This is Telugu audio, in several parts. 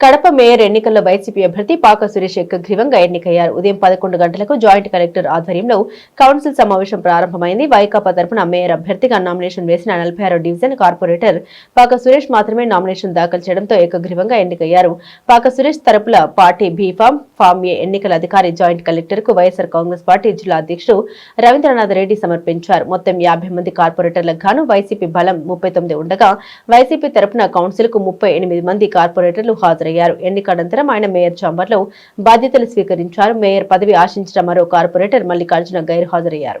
కడప మేయర్ ఎన్నికల్లో వైసీపీ అభ్యర్థి పాక సురేష్ ఏకగ్రీవంగా ఎన్నికయ్యారు. ఉదయం పదకొండు గంటలకు జాయింట్ కలెక్టర్ ఆధ్వర్యంలో కౌన్సిల్ సమావేశం ప్రారంభమైంది. వైకాపా తరపున మేయర్ అభ్యర్థిగా నామినేషన్ వేసిన నలభై ఆరు డివిజన్ కార్పొరేటర్ పాక సురేష్ మాత్రమే నామినేషన్ దాఖలు చేయడంతో ఏకగ్రీవంగా ఎన్నికయ్యారు. Paka Suresh తరపుల party B form form A ఎన్నికల అధికారి జాయింట్ కలెక్టర్కు వైఎస్ఆర్ కాంగ్రెస్ పార్టీ జిల్లా అధ్యక్షుడు రవీంద్రనాథ్ రెడ్డి సమర్పించారు. మొత్తం యాభై మంది కార్పొరేటర్లకు గాను వైసీపీ బలం ముప్పై తొమ్మిది ఉండగా వైసీపీ తరపున కౌన్సిల్కు ముప్పై ఎనిమిది మంది కార్పొరేటర్లు హాజరు హాజరయ్యారు ఎన్నికనంతరం ఆయన మేయర్ చాంబర్లో బాధ్యతలు స్వీకరించారు. మేయర్ పదవి ఆశించిన మరో కార్పొరేటర్ మల్లికార్జున గైర్హాజరయ్యారు.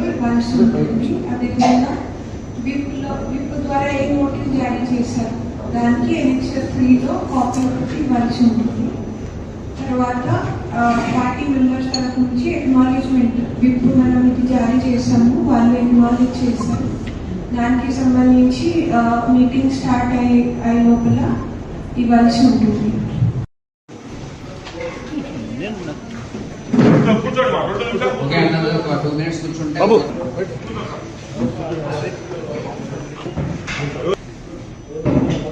ఉంటుంది అదేవిధంగా విప్లో విప్ ద్వారా ఏ నోటీస్ జారీ చేశారు? దానికి ఎన్ఎక్స్ఎల్ త్రీలో కాపీ ఒకటి ఇవ్వాల్సి ఉంటుంది. తర్వాత పార్టీ మెంబర్స్ తరఫు నుంచి విప్ మనం ఇది జారీ చేసాము వాళ్ళు ఎక్నాలజ్ చేశారు. దానికి సంబంధించి మీటింగ్ స్టార్ట్ అయ్యే అయ్యే లోపల ఇవ్వాల్సి ఉంటుంది. ఓకే అన్న ఒక టూ మినిట్స్ కూర్చుంటే బాబు.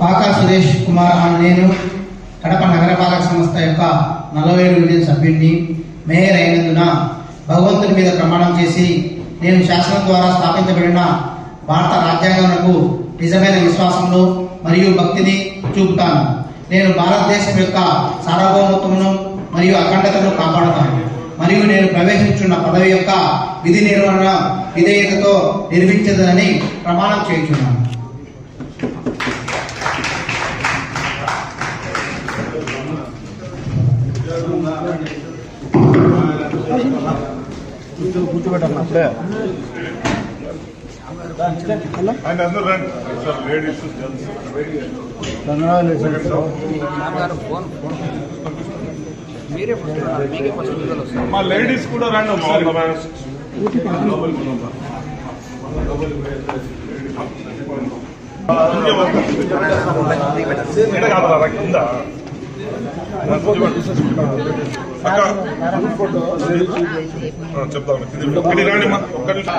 పాకా సురేష్ కుమార్ అను నేను కడప నగరపాలక సంస్థ యొక్క నలభై డివిజన్ సభ్యుడిని మేయర్ అయినందున భగవంతుని మీద ప్రమాణం చేసి నేను శాసనం ద్వారా స్థాపించబడిన భారత రాజ్యాంగంకు నిజమైన విశ్వాసంలో మరియు భక్తిని చూపుతాను. నేను భారతదేశం యొక్క సార్వభౌమత్వమును మరియు అఖండతను కాపాడుతాను. మరియు నేను ప్రవేశించున్న పదవి యొక్క విధి నిర్వహణ విధేయతతో నిర్మించదని ప్రమాణం చేయుచున్నాను. అప్పుడే మీరే ఫస్ట్ మీకే ఫస్ట్ విజువల్ వస్తుంది. మా లేడీస్ కూడా రండి ఒకసారి చెప్తాను. రండి మా, ఒక్క నిమిషం.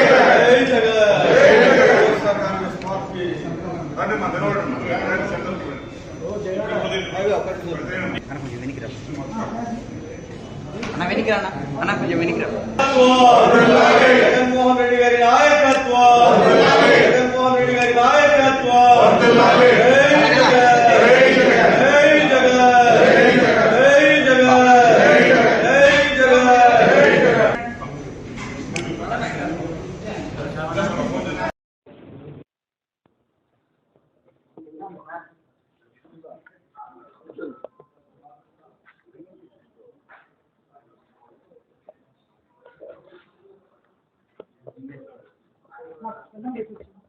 అన్న వెనక్కి రా అన్న. అన్న కొంచెం వెనక్కి రా జగన్మోహన్ రెడ్డి గారి నాయకత్వం జగన్మోహన్ రెడ్డి గారి నాయకత్వం 那可能不行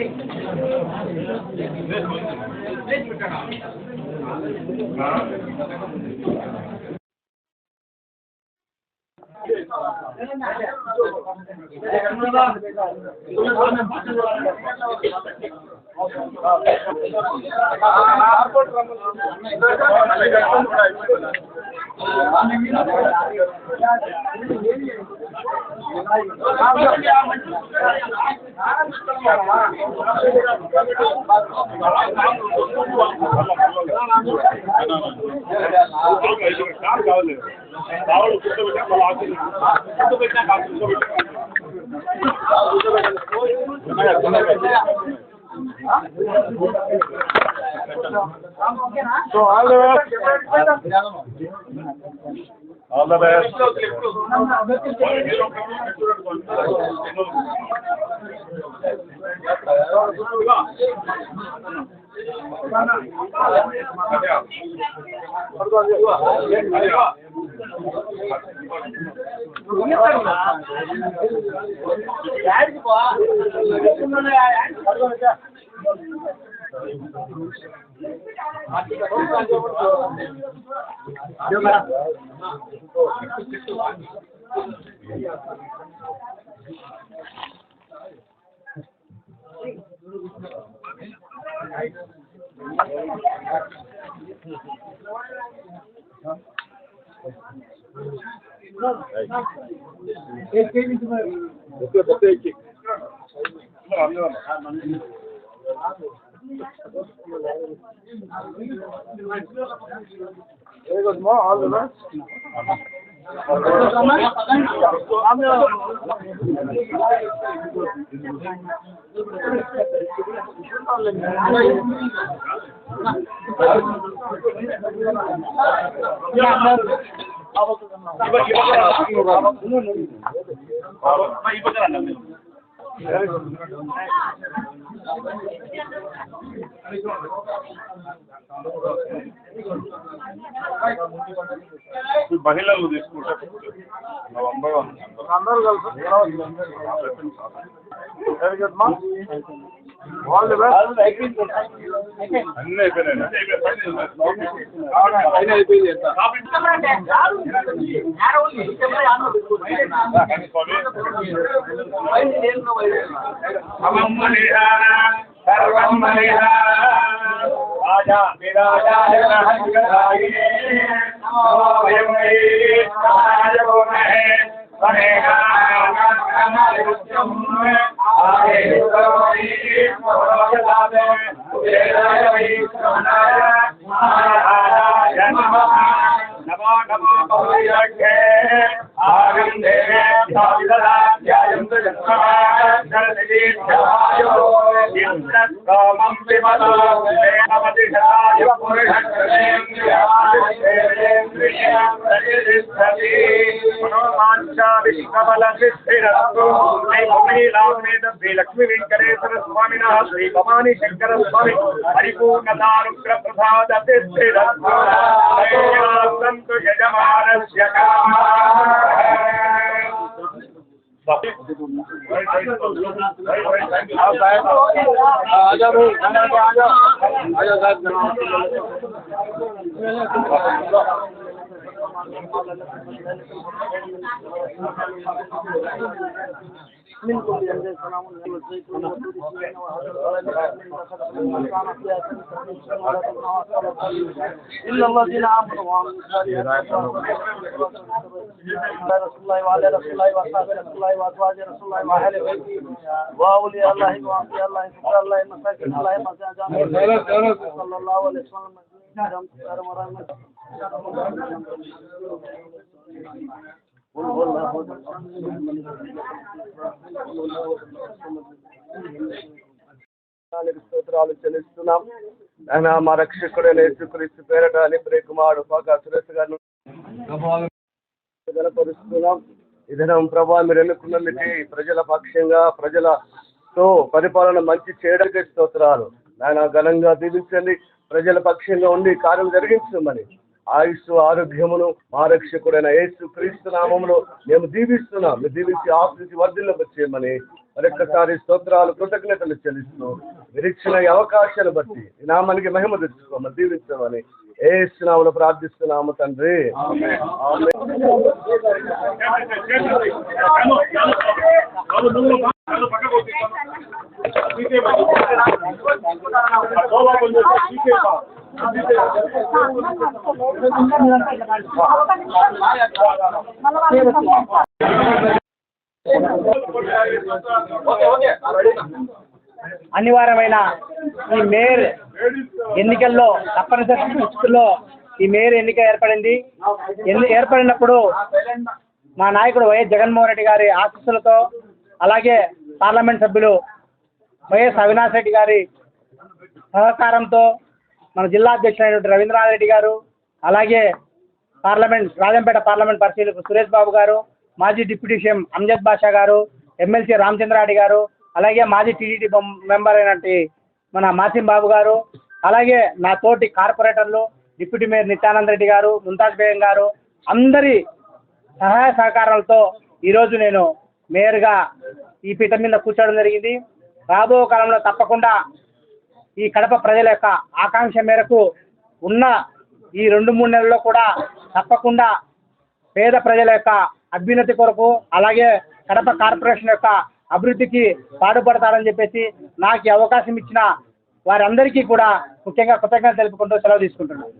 আমি కావాలి కావాలి కూర్చోబెట్టా మళ్ళీ ఆఫీస్ కూర్చోబెట్టా Allah baya. யாருக்கு போ Ekmeğimiz var. Bakıyor bakıyor ekmek. Anlıyorum. కూర్చోబెట్టా So all the best. All the best. మహిళలు తీసుకుంటే అందరూ Very good, Mark. All the best. Amen. कामं मनोमाञ्चादिकबलनिस्थिरस्तु श्रीभूमिरामेदभि लक्ष्मीवेङ्कटेश्वर स्वामिनः श्रीभवानी शङ्कर स्वामि परिपूर्णतानुग्रप्रसादतिस्थिरस्तु सन्तु यजमानस्य साहब منكم بأنزل سلام والزيتون والزيتون إلا الذين آمنوا وعملوا الصالحات رسول الله وعلى رسول الله وأصحاب رسول الله وأزواج رسول الله وأهل بيته وأولياء الله وأنبياء الله شكر الله مساكين الله مساجد صلى الله عليه وسلم Thank you. స్తోత్రాలు చెల్లిస్తున్నాం. ఆయన మా రక్షకుడైన యేసుక్రీస్తు పేరట నిప్రే కుమారుడు పాక సురేష్ గారిని గణపరుస్తున్నాం ఇదనం ప్రభా మీరు ఎన్నుకున్నందుకు ప్రజల పక్షంగా ప్రజలతో పరిపాలన మంచి చేయడానికి స్తోత్రాలు. ఆయన ఘనంగా దీవించండి. ప్రజల పక్షంగా ఉండి కార్యం జరిగించమని. ఆయుస్సు ఆరోగ్యమును మా రక్షకుడైన యేసు క్రీస్తు నామములో మేము దీవిస్తున్నాం. మీరు దీవించి ఆశించి వర్ధిల్లపచ్చేయమని మరొక్కసారి స్తోత్రాలు కృతజ్ఞతలు చెల్లిస్తూ నిరీక్షణ అవకాశాలు బట్టి ఈ నామానికి మహిమ తెచ్చుకోమని దీవించమని ఏ స్నాములు ప్రార్థిస్తున్నాము తండ్రి. అనివార్యమైన ఈ మేయర్ ఎన్నికల్లో తప్పనిసరి పరిస్థితుల్లో ఈ మేయర్ ఎన్నిక ఏర్పడింది. ఎన్ని ఏర్పడినప్పుడు మా నాయకుడు వైఎస్ జగన్మోహన్ రెడ్డి గారి ఆశీస్సులతో అలాగే పార్లమెంట్ సభ్యులు వైఎస్ అవినాష్ రెడ్డి గారి సహకారంతో మన జిల్లా అధ్యక్షుడైనటువంటి రవీంద్రనాథ్ రెడ్డి గారు అలాగే పార్లమెంట్ రాజంపేట పార్లమెంట్ పరిశీలకులు సురేష్ బాబు గారు మాజీ డిప్యూటీ సీఎం అంజద్ బాషా గారు ఎమ్మెల్సీ రామచంద్రారెడ్డి గారు అలాగే మాజీ టీడీటీ మెంబర్ అయినటువంటి మన మాసిం బాబు గారు అలాగే నా తోటి కార్పొరేటర్లు డిప్యూటీ మేయర్ నిత్యానంద్ రెడ్డి గారు ముంతాజ్ బేగం గారు అందరి సహాయ సహకారాలతో ఈరోజు నేను మేయర్గా ఈ పీఠం మీద కూర్చోవడం జరిగింది. రాబో కాలంలో తప్పకుండా ఈ కడప ప్రజల యొక్క ఆకాంక్ష మేరకు ఉన్న ఈ రెండు మూడు నెలల్లో కూడా తప్పకుండా పేద ప్రజల యొక్క అభ్యున్నతి కొరకు అలాగే కడప కార్పొరేషన్ యొక్క అభివృద్ధికి పాటుపడతారని చెప్పేసి నాకు అవకాశం ఇచ్చిన వారందరికీ కూడా ముఖ్యంగా కృతజ్ఞత తెలుపుకుంటూ సెలవు తీసుకుంటున్నాను.